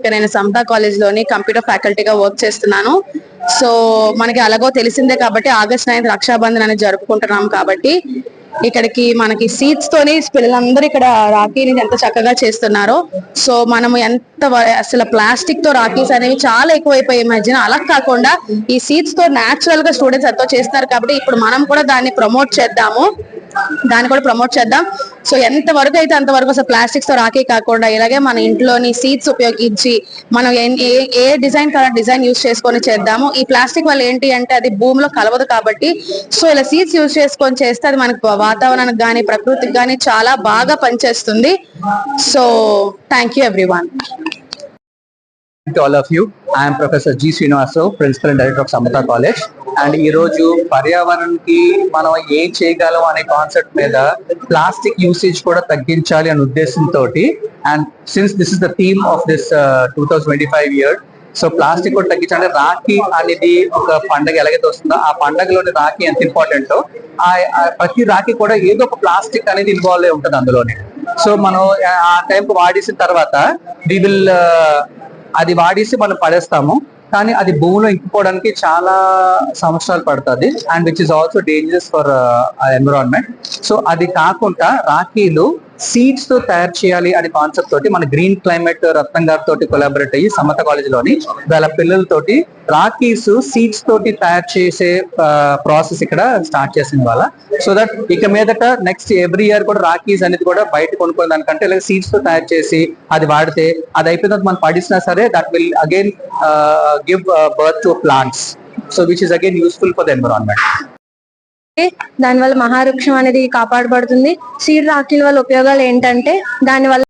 ఇక్కడ నేను సమతా కాలేజ్లోని కంప్యూటర్ ఫ్యాకల్టీగా వర్క్ చేస్తున్నాను. సో మనకి అలాగో తెలిసిందే కాబట్టి ఆగస్ట్ నైన్త్ రక్షాబంధన్ అనేది జరుపుకుంటున్నాం కాబట్టి ఇక్కడికి మనకి సీట్స్ తోని పిల్లలందరూ ఇక్కడ రాఖీని ఎంత చక్కగా చేస్తున్నారో. సో మనము ఎంత అసలు ప్లాస్టిక్తో రాఖీస్ అనేవి చాలా ఎక్కువైపోయాయి. మధ్యన అలా కాకుండా ఈ సీట్స్తో నాచురల్గా స్టూడెంట్స్ ఎంతో చేస్తున్నారు కాబట్టి ఇప్పుడు మనం కూడా దాన్ని ప్రమోట్ చేద్దాము. దాన్ని కూడా ప్రమోట్ చేద్దాం సో ఎంత వరకు అయితే అంతవరకు అసలు ప్లాస్టిక్స్తో రాఖీ కాకుండా ఇలాగే మన ఇంట్లోని సీట్స్ ఉపయోగించి మనం a- a- design colour design use చేసుకొని చేద్దాము ఈ ప్లాస్టిక్ వల్ల ఏంటి అంటే అది భూమిలో కలవదు కాబట్టి సో ఇలా సీట్స్ యూస్ చేసుకొని చేస్తే అది మనకు వాతావరణానికి కానీ ప్రకృతికి కానీ చాలా బాగా పనిచేస్తుంది so thank you everyone to all of you. I am Professor G. Srinivasu, Principal and Director of Samata College. And ఈ రోజు పర్యావరణానికి మనం ఏం చేయగలం అనే కాన్సెప్ట్ మీద ప్లాస్టిక్ యూసేజ్ కూడా తగ్గించాలి అనే ఉద్దేశంతో and since this is the theme of this two thousand twenty five year so plastic కూడా తగ్గించాలి. రాఖీ అనేది ఒక పండగ ఎలాగైతే వస్తుందో ఆ పండగలోని రాఖీ ఎంత ఇంపార్టెంటో ఆ ప్రతి రాఖీ కూడా ఏదో ఒక ప్లాస్టిక్ అనేది ఇన్వాల్వ్ అయి ఉంటుంది అందులోనే. సో మనం ఆ- ఆ టైంకి వాడేసిన తర్వాత వి విల్ అది వాడేసి మనం పడేస్తాము. కానీ అది భూమిలో ఇంకిపోవడానికి చాలా సంవత్సరాలు పడుతుంది. And which is also dangerous for environment so అది కాకుండా రాఖీలు సీడ్స్తో తయారు చేయాలి అనే కాన్సెప్ట్ తోటి మన గ్రీన్ క్లైమేట్ రత్నం గారి తోటి కొలాబరేట్ అయ్యి సమత కాలేజ్లోని వాళ్ళ పిల్లలతోటి రాఖీస్ సీడ్స్ తోటి తయారు చేసే ప్రాసెస్ ఇక్కడ స్టార్ట్ చేసింది వాళ్ళ. సో దట్ ఇక మీదట నెక్స్ట్ ఎవ్రీ ఇయర్ కూడా రాఖీస్ అనేది కూడా బయట కొనుక్కునే దానికంటే ఇలా సీడ్స్తో తయారు చేసి అది వాడితే అది అయిపోయిన తర్వాత మనం పడిసినా సరే that will again give birth to plants so which is again useful for the environment దానివల్ల మహావృక్షం అనేది కాపాడబడుతుంది. సీడ్ రాఖీల వల్ల ఉపయోగాలు ఏంటంటే దానివల్ల